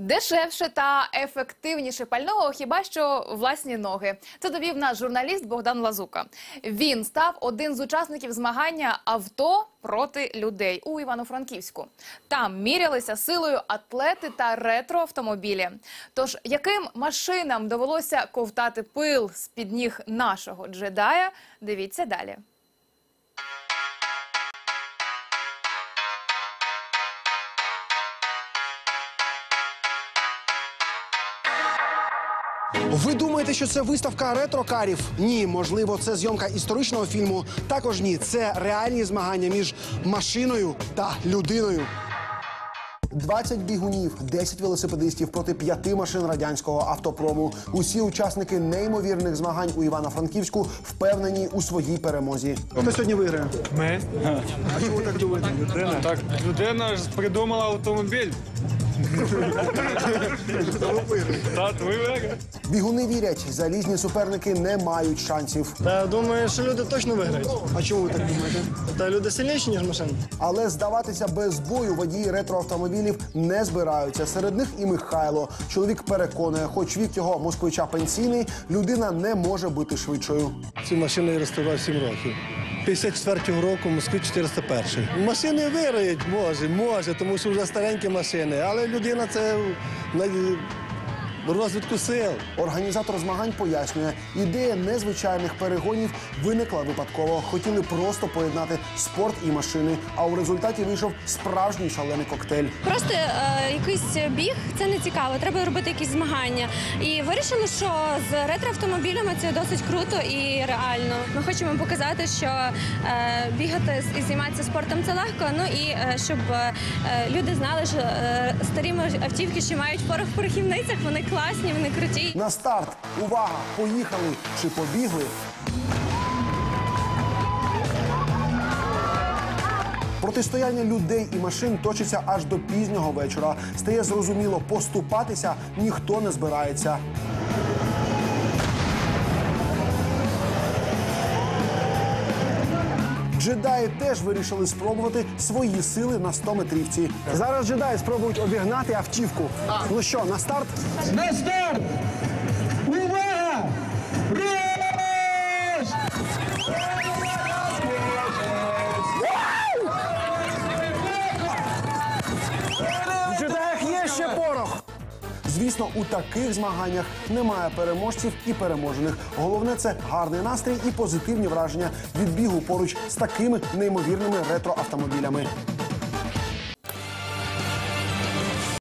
Дешевше та ефективніше пального хіба що власні ноги. Це довів наш журналіст Богдан Лазука. Він став один з учасників змагання авто проти людей у Івано-Франківську. Там мірялися силою атлети та ретроавтомобілі. Тож яким машинам довелося ковтати пил з під ніг нашого джедая? Дивіться далі. Ви думаєте, що це виставка ретрокарів? Ні, можливо, це зйомка історичного фільму. Також ні, це реальні змагання між машиною та людиною. 20 бігунів, 10 велосипедистів проти п'яти машин радянського автопрому. Усі учасники неймовірних змагань у Івано-Франківську впевнені у своїй перемозі. Хто сьогодні виграє? Ми? А чому так думаєте? Людина. Так, людина ж придумала автомобіль. Бігуни вірять, залізні суперники не мають шансів. Та думаю, що люди точно виграють. А чому ви так думаєте? Та люди сильніші, ніж машини. Але здаватися без бою водії ретроавтомобілів не збираються. Серед них і Михайло. Чоловік переконує, хоч вік його москвича пенсійний, людина не може бути швидшою. Цю машину я реставрував 7 років. 54-го року Москві 401. Машини виграють, може, може, тому що вже старенькі машини. Але людина це на розвитку сил. Організатор змагань пояснює, ідея незвичайних перегонів виникла випадково. Хотіли просто поєднати спорт і машини. А у результаті вийшов справжній шалений коктейль. Просто е, якийсь біг це не цікаво. Треба робити якісь змагання. І вирішили, що з ретроавтомобілями це досить круто і реально. Ми хочемо показати, що е, бігати і займатися спортом це легко. Ну і е, щоб е, люди знали, що е, старі автівки, що мають порох в порохівницях, вони класні, вони круті. На старт. Увага! Поїхали чи побігли? Протистояння людей і машин точиться аж до пізнього вечора. Стає зрозуміло, поступатися ніхто не збирається. Джедаї теж вирішили спробувати свої сили на 100 метрівці. Зараз джедаї спробують обігнати автівку. Ну що, на старт? На старт! Звісно, у таких змаганнях немає переможців і переможених. Головне це гарний настрій і позитивні враження від бігу поруч з такими неймовірними ретроавтомобілями.